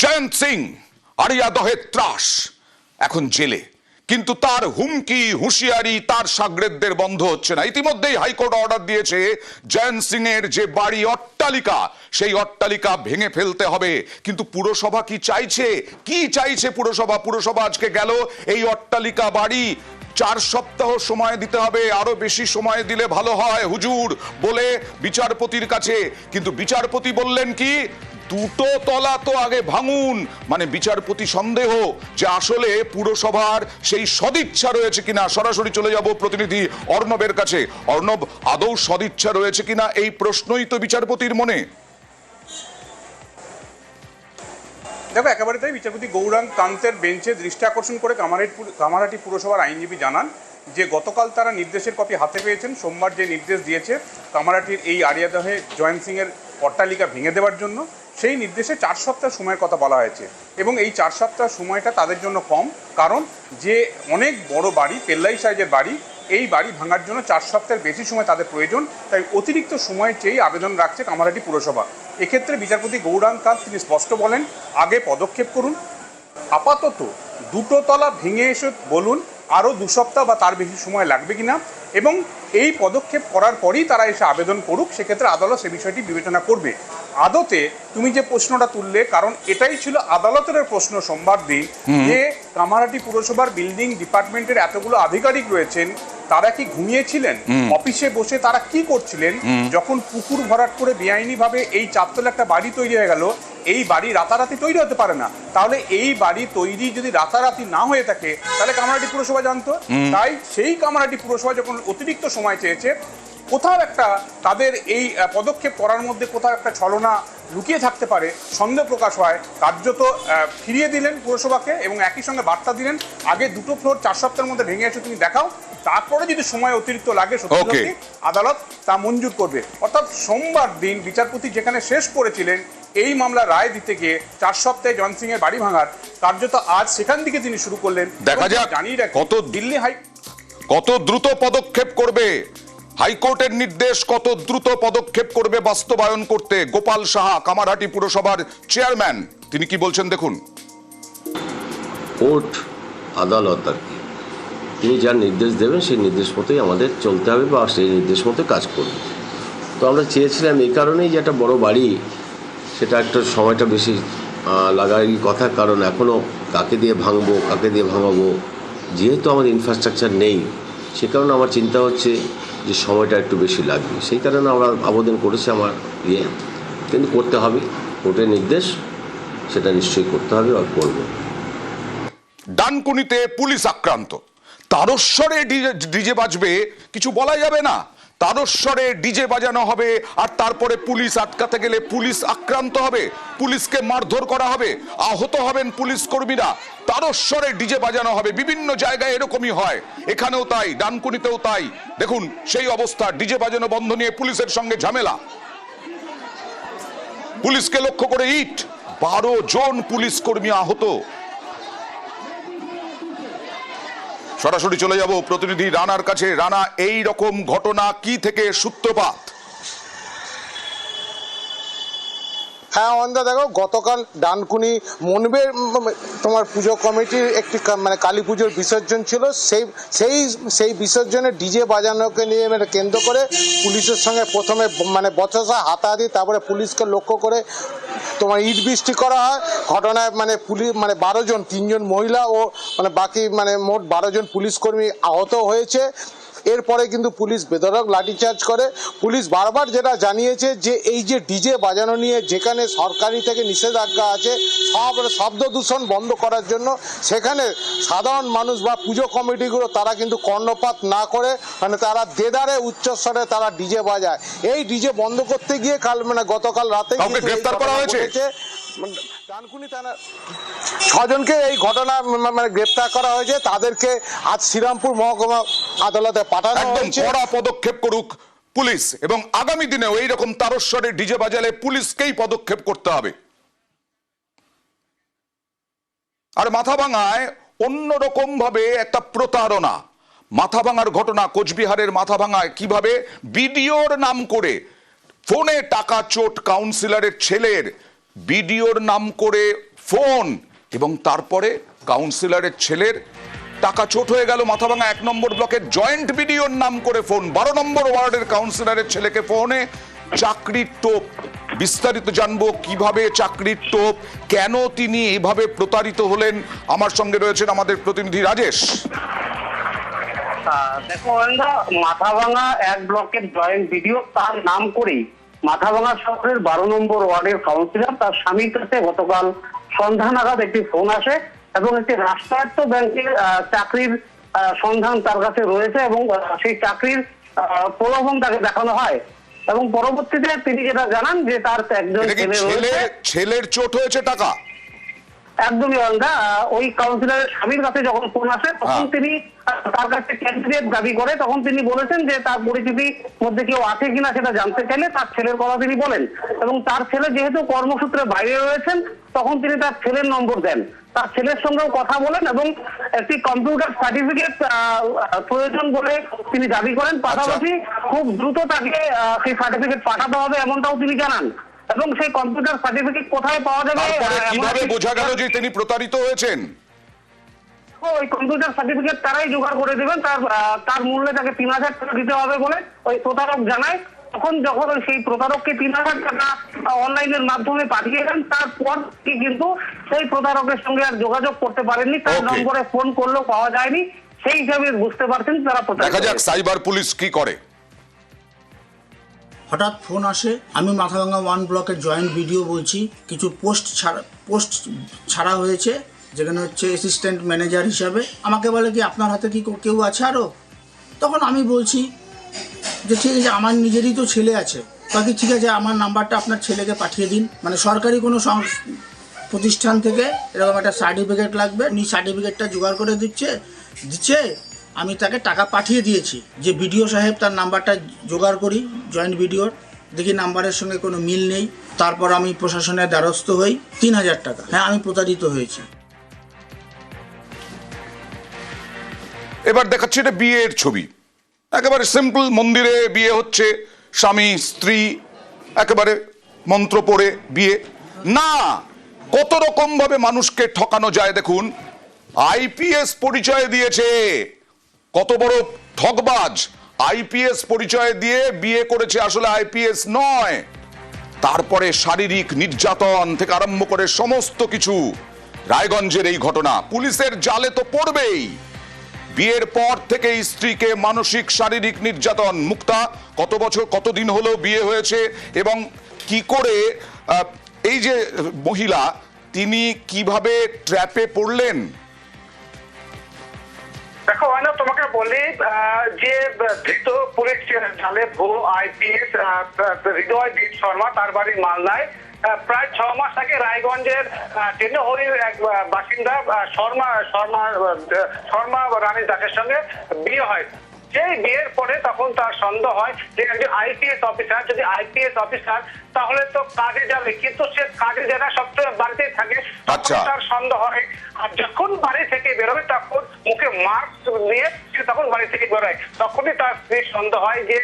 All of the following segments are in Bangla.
জয়ন্ত সিং, আরিয়া দহের ত্রাস। এখন জেলে। কিন্তু তার হুমকি, হুঁশিয়ারি, তার সাগরেদদের বন্ধ হচ্ছে না। ইতিমধ্যেই হাইকোর্ট অর্ডার দিয়েছে জয়ন্ত সিং এর যে বাড়ি অট্টালিকা, সেই অট্টালিকা ভেঙে ফেলতে হবে। কিন্তু পুরসভা কি চাইছে? কি চাইছে পুরসভা? পুরসভা আজকে গেল, এই অট্টালিকা বাড়ি চার সপ্তাহ সময় দিতে হবে। আরও বেশি সময় দিলে ভালো হয়, হুজুর বলে বিচারপতির কাছে। কিন্তু বিচারপতি বললেন কি দুটো তলা তো আগে ভাঙুন। মানে বিচারপতি সন্দেহ যে আসলে পুরসভার সেই সদিচ্ছা রয়েছে কিনা। সরাসরি চলে যাব প্রতিনিধি অর্ণবের কাছে। অর্ণব, আদৌ সদিচ্ছা রয়েছে কিনা এই প্রশ্নই তো বিচারপতির মনে। দেখো, একেবারে তাই বিচারপতি গৌরাঙ্গ কান্তের বেঞ্চে দৃষ্টি আকর্ষণ করে কামারহাটি কামারহাটি পুরসভার আইনজীবী জানান যে গতকাল তারা নির্দেশের কপি হাতে পেয়েছেন। সোমবার যে নির্দেশ দিয়েছে কামারহাটির এই আরিয়াদহে জয়ন্ত সিংয়ের অট্টালিকা ভেঙে দেওয়ার জন্য, সেই নির্দেশে চার সপ্তাহ সময়ের কথা বলা হয়েছে। এবং এই চার সপ্তাহ সময়টা তাদের জন্য কম, কারণ যে অনেক বড় বাড়ি, পেল্লাই সাইজের বাড়ি, এই বাড়ি ভাঙার জন্য চার সপ্তাহের বেশি সময় তাদের প্রয়োজন। তাই অতিরিক্ত সময় চেয়েই আবেদন রাখছে কামারহাটি পুরসভা। এক্ষেত্রে বিচারপতি গৌরাঙ্গ কান্ত, তিনি স্পষ্ট বলেন, আগে পদক্ষেপ করুন। আপাতত দুটো তলা ভেঙে এসে বলুন আরও দু সপ্তাহ বা তার বেশি সময় লাগবে কিনা। এবং এই পদক্ষেপ করার পরেই তারা এসে আবেদন করুক সেক্ষেত্রে আদালত সে বিষয়টি বিবেচনা করবে। আদতে তুমি যে প্রশ্নটা তুললে কারণ এটাই ছিল আদালতের প্রশ্ন সোমবার দিন যে কামারহাটি পুরসভার বিল্ডিং ডিপার্টমেন্টের এতগুলো আধিকারিক রয়েছেন তারা কি ঘুমিয়েছিলেন? অফিসে বসে তারা কি করছিলেন? যখন পুকুর ভরাট করে বেআইনি ভাবে এই চারতলা একটা বাড়ি তৈরি হয়ে গেল এই বাড়ি রাতারাতি তৈরি হতে পারে না। তাহলে এই বাড়ি তৈরি যদি রাতারাতি না হয়ে থাকে তাহলে কামারহাটি পুরসভা জানতো। তাই সেই কামারহাটি পুরসভা যখন অতিরিক্ত সময় চেয়েছে কোথাও একটা তাদের এই পদক্ষেপ করার মধ্যে কোথাও একটা ছলনা লুকিয়ে থাকতে পারে সন্দেহ প্রকাশ হয়। কার্যত ফিরিয়ে দিলেন পুরসভাকে এবং একই সঙ্গে বার্তা দিলেন আগে দুটো ফ্লোর চার সপ্তাহের মধ্যে ভেঙে এসে তুমি দেখাও। তারপরে যদি সময় অতিরিক্ত লাগে সত্যি আদালত তা মঞ্জুর করবে। অর্থাৎ সোমবার দিন বিচারপতি যেখানে শেষ করেছিলেন এই মামলা রায় দিতে গিয়ে চার সপ্তাহে জন সিং এর বাড়ি ভাঙার কার্যত আজ সেখান থেকে তিনি শুরু করলেন। দেখা যাক জানিয়ে রাখি, কত দিল্লি হাই কত দ্রুত পদক্ষেপ করবে। হাইকোর্টের নির্দেশ কত দ্রুত পদক্ষেপ করবে বাস্তবায়ন করতে গোপাল সাহা কামারহাটি পুরসভার চেয়ারম্যান। তিনি কি বলছেন দেখুন। কোর্ট আদালত আর কি। তিনি যার নির্দেশ দেবেন, সেই নির্দেশ মতোই আমাদের চলতে হবে বা সেই নির্দেশ মতো কাজ করবে। তো আমরা চেয়েছিলাম এই কারণেই যে একটা বড় বাড়ি, সেটা একটা সময়টা বেশি লাগারই কথা, কারণ এখনও কাকে দিয়ে ভাঙবো, কাকে দিয়ে ভাঙাবো, যেহেতু আমাদের ইনফ্রাস্ট্রাকচার নেই, সে কারণে আমার চিন্তা হচ্ছে যে সময়টা একটু বেশি লাগবে। সেই কারণে আমরা আবেদন করেছি আমার ইয়ে কিন্তু করতে হবে। কোর্টের নির্দেশ, সেটা নিশ্চয়ই করতে হবে আর করব। ডানকুনিতে পুলিশ আক্রান্ত। তারস্বরে ডিজে- বাজবে, কিছু বলা যাবে না। তারস্বরে ডিজে বাজানো হবে, আর তারপরে পুলিশ আটকাতে গেলে পুলিশ আক্রান্ত হবে, পুলিশকে মারধর করা হবে, আহত হবেন পুলিশ কর্মীরা। তারস্বরে ডিজে বাজানো হবে, বিভিন্ন জায়গায় এরকমই হয়। এখানেও তাই, ডানকুনিতেও তাই। দেখুন, সেই অবস্থা, ডিজে বাজানো বন্ধ নিয়ে পুলিশের সঙ্গে ঝামেলা। পুলিশকে লক্ষ্য করে ইট। বারো জন পুলিশ কর্মী আহত। সরাসরি চলে যাব প্রতিনিধি রানার কাছে। রানা এই রকম ঘটনা কি থেকে সূত্রপাত? হ্যাঁ অন্দা দেখো গতকাল ডানকুনি মনবের উম, তোমার পুজো কমিটির একটি মানে কালী পুজোর বিসর্জন ছিল। সেই সেই সেই বিসর্জনে ডিজে বাজানোকে নিয়ে মানে কেন্দ্র করে পুলিশের সঙ্গে প্রথমে মানে বচসা হাতাহাতি তারপরে পুলিশকে লক্ষ্য করে তোমার ইট বৃষ্টি করা হয়, ঘটনায় মানে পুলিশ মানে বারো জন, তিনজন মহিলা ও মানে বাকি মানে মোট বারো জন পুলিশ কর্মী আহত হয়েছে। এরপরে কিন্তু পুলিশ বেধরক লাঠিচার্জ করে। পুলিশ বারবার যেটা জানিয়েছে যে এই যে ডিজে বাজানো নিয়ে যেখানে সরকারি থেকে নিষেধাজ্ঞা আছে সব শব্দ দূষণ বন্ধ করার জন্য সেখানে সাধারণ মানুষ বা পুজো কমিটিগুলো তারা কিন্তু কর্ণপাত না করে মানে তারা দেদারে উচ্চস্বরে তারা ডিজে বাজায়। এই ডিজে বন্ধ করতে গিয়ে কাল মানে গতকাল রাতে গ্রেফতার করা হয়েছে? ডানকুনি থানা ছজনকে এই ঘটনা মানে গ্রেপ্তার করা হয়েছে। তাদেরকে আজ শ্রীরামপুর মহকুমা আদালতে পাঠানো একদম হয়েছে। কড়া পদক্ষেপ করুক পুলিশ এবং আগামী দিনেও এইরকম তারস্বরে ডিজে বাজালে পুলিশকেই পদক্ষেপ করতে হবে। আর মাথা ভাঙায় অন্যরকম ভাবে একটা প্রতারণা। মাথা ভাঙার ঘটনা কোচবিহারের মাথা ভাঙায় কীভাবে বিডিওর নাম করে ফোনে টাকা চোট কাউন্সিলরের ছেলের বিডিওর নাম করে ফোন এবং তারপরে কাউন্সিলরের ছেলের টাকা চোট হয়ে গেল মাথাভাঙা এক নম্বর ব্লকের জয়েন্ট বিডিওর নাম করে ফোন। বারো নম্বর ওয়ার্ডের কাউন্সিলরের ছেলেকে ফোনে। চাকরির টোপ বিস্তারিত জানব কীভাবে চাকরির টোপ কেন তিনি এইভাবে প্রতারিত হলেন? আমার সঙ্গে রয়েছেন আমাদের প্রতিনিধি রাজেশ। দেখো অয়নদা মাথাভাঙা এক ব্লকের জয়েন্ট ভিডিও তার নাম করেই মাথাভাঙা শহরের বারো নম্বর ওয়ার্ডের কাউন্সিলর তার স্বামীর কাছে গতকাল সন্ধ্যা নাগাদ একটি ফোন আসে এবং একটি রাষ্ট্রায়ত্ত ব্যাংকের চাকরির সন্ধান তার কাছে রয়েছে এবং সেই চাকরির প্রলোভন তাকে দেখানো হয়। এবং পরবর্তীতে তিনি যেটা জানান যে তার একজন ছেলে ছেলে ছেলের চোট হয়েছে টাকা? একদমই অলগা ওই কাউন্সিলরের স্বামীর কাছে যখন ফোন আসে তখন হ্যাঁ। তিনি তার কাছে ক্যান্ডিডেট দাবি করে তখন তিনি বলেছেন যে তার পরিচিতির মধ্যে কেউ আছে কিনা সেটা জানতে চাইলে তার ছেলের কথা তিনি বলেন। এবং তার ছেলে যেহেতু কর্মসূত্রে বাইরে রয়েছেন তখন তিনি তার ছেলের নম্বর দেন। তার ছেলের সঙ্গেও কথা বলেন এবং একটি কম্পিউটার সার্টিফিকেট প্রয়োজন বলে তিনি দাবি করেন। পাশাপাশি খুব দ্রুত তাকে সেই সার্টিফিকেট পাঠাতে হবে এমনটাও তিনি জানান। এবং সেই কম্পিউটার সার্টিফিকেট কোথায় পাওয়া যাবে? কীভাবে বোঝা গেল যে তিনি প্রতারিত হয়েছেন? ওই কম্পিউটার সার্টিফিকেট তারাই জোগাড় করে দেবেন। তার তার মূল্যে তাকে তিন হাজার টাকা দিতে হবে বলে ওই প্রতারক জানায়। তখন যখন ওই সেই প্রতারককে তিন হাজার টাকা অনলাইনের মাধ্যমে পাঠিয়ে দেন তারপর কি কিন্তু সেই প্রতারকের সঙ্গে আর যোগাযোগ করতে পারেননি। তার নম্বরে ফোন করলেও পাওয়া যায়নি। সেই হিসাবে বুঝতে পারছেন তারা দেখা যাক সাইবার পুলিশ কি করে। হঠাৎ ফোন আসে, আমি মাথাভাঙ্গা ওয়ান ব্লকের জয়েন্ট ভিডিও বলছি, কিছু পোস্ট ছাড়া পোস্ট ছাড়া হয়েছে, যেখানে হচ্ছে অ্যাসিস্ট্যান্ট ম্যানেজার হিসাবে। আমাকে বলে কি, আপনার হাতে কি কেউ- আছে আরও তখন আমি বলছি যে, ঠিক আছে, আমার নিজেরই তো ছেলে আছে। বাকি ঠিক আছে, আমার নাম্বারটা আপনার ছেলেকে পাঠিয়ে দিন। মানে সরকারি কোনো প্রতিষ্ঠান থেকে এরকম একটা সার্টিফিকেট লাগবে, নি সার্টিফিকেটটা জোগাড় করে দিচ্ছে দিচ্ছে আমি তাকে টাকা পাঠিয়ে দিয়েছি যে বিডিও সাহেব তার নাম্বারটা জোগাড় করি জয়েন্ট ভিডিওর দেখি নাম্বারের সঙ্গে কোনো মিল নেই। তারপর আমি প্রশাসনের দ্বারস্থ হই। তিন হাজার টাকা। হ্যাঁ আমি প্রতারিত হয়েছি। এবার দেখাচ্ছি এটা বিয়ের ছবি। একেবারে সিম্পল মন্দিরে বিয়ে হচ্ছে, স্বামী, স্ত্রী, একেবারে মন্ত্র পড়ে বিয়ে। না, কত রকম ভাবে মানুষকে ঠকানো যায় দেখুন। আইপিএস পরিচয় দিয়েছে। কত বড় ঠকবাজ আইপিএস পরিচয় দিয়ে বিয়ে করেছে আসলে আইপিএস নয়। তারপরে শারীরিক নির্যাতন থেকে আরম্ভ করে সমস্ত কিছু। রায়গঞ্জের এই ঘটনা, পুলিশের জালে তো পড়বেই। বিয়ের পর থেকে স্ত্রীকে মানসিক শারীরিক নির্যাতন, মুক্তা, কত বছর, কতদিন হলো বিয়ে হয়েছে এবং কি করে এই যে মহিলা, তিনি কীভাবে ট্র্যাপে পড়লেন? দেখো বলি আহ, যে ধৃত পুলিশ জালে ভূ আইপিএস হৃদয় দীপ শর্মা তার বাড়ি মালদায়। প্রায় ছ মাস আগে রায়গঞ্জের টেন্ডহরির এক বাসিন্দা শর্মা শর্মা শর্মা রানী দাসের সঙ্গে বিয়ে হয়। সেই বিয়ের পরে তখন তার সন্দেহ হয় যে একজন আইপিএস অফিসার যদি আইপিএস অফিসার তাহলে তো কাজে যাবে। কিন্তু সে কাজে যারা সবসময় বাড়িতেই থাকে। আচ্ছা। তার সন্দেহ হয়। আর যখন বাড়ি থেকে বেরোবে তখন মুখে মাস্ক দিয়ে তখন বাড়ি থেকে বেরোয়। তখনই তার স্ত্রীর সন্দেহ হয় যে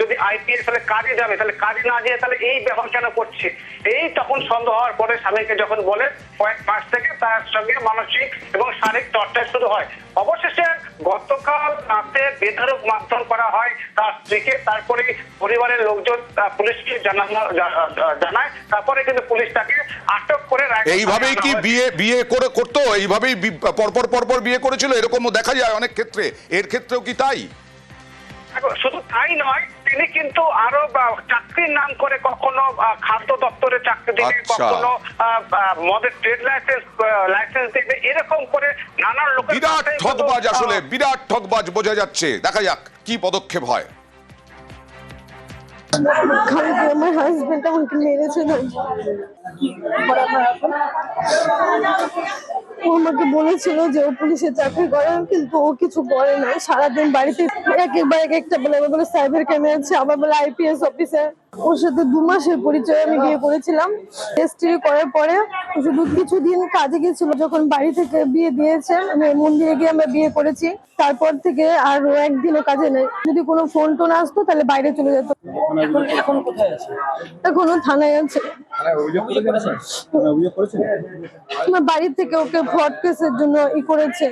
যদি আইপিএস তাহলে কাজে যাবে, তাহলে কাজে না যেয়ে তাহলে এই ব্যবহার কেন করছে? এই তখন সন্দেহ হওয়ার পরে স্বামীকে যখন বলে, কয়েক মাস থেকে তার সঙ্গে মানসিক এবং শারীরিক চর্চা শুরু হয়। অবশেষে গতকাল রাতে বেধরক মারধর করা হয়। তার স্ত্রীকে তারপরে পরিবারের লোকজন পুলিশকে জানানো জানায়। তারপরে কিন্তু পুলিশ তাকে আটক করে রাখে এইভাবেই কি বিয়ে বিয়ে করে করতো? এইভাবেই পরপর পরপর বিয়ে করেছিল? এরকমও দেখা যায় অনেক ক্ষেত্রে। এর ক্ষেত্রেও কি তাই? শুধু তাই নয় তিনি কিন্তু আরও চাকরির নাম করে কখনো খাদ্য দপ্তরে চাকরি দেবে আচ্ছা। কখনো মদের ট্রেড লাইসেন্স লাইসেন্স দিবে এরকম করে নানান লোকের বিরাট ঠকবাজ আসলে বিরাট ঠকবাজ বোঝা যাচ্ছে। দেখা যাক কি পদক্ষেপ হয়। হাজবেন্ড আমাকে মেরেছে না। ও আমাকে বলেছিল যে ও পুলিশে চাকরি করে কিন্তু ও কিছু করে না সারাদিন বাড়িতে এক একবার এক একটা বলে আবার বলে সাইবার ক্রাইমে আছে? আবার বলে আইপিএস অফিসার। ওর সাথে দু মাসের পরিচয় আমি বিয়ে করেছিলাম রেজিস্ট্রি করার পরে শুধু কিছুদিন কাজে গেছিল যখন বাড়ি থেকে বিয়ে দিয়েছে মানে মন্দিরে গিয়ে আমরা বিয়ে করেছি তারপর থেকে আর ও একদিনও কাজে নেই। যদি কোনো ফোন টোন আসতো তাহলে বাইরে চলে যেত। এখন কোথায় আছে? এখনও থানায় আছে। আমার বাড়ি থেকে ওকে ফ্রড কেসের জন্য ই করেছে।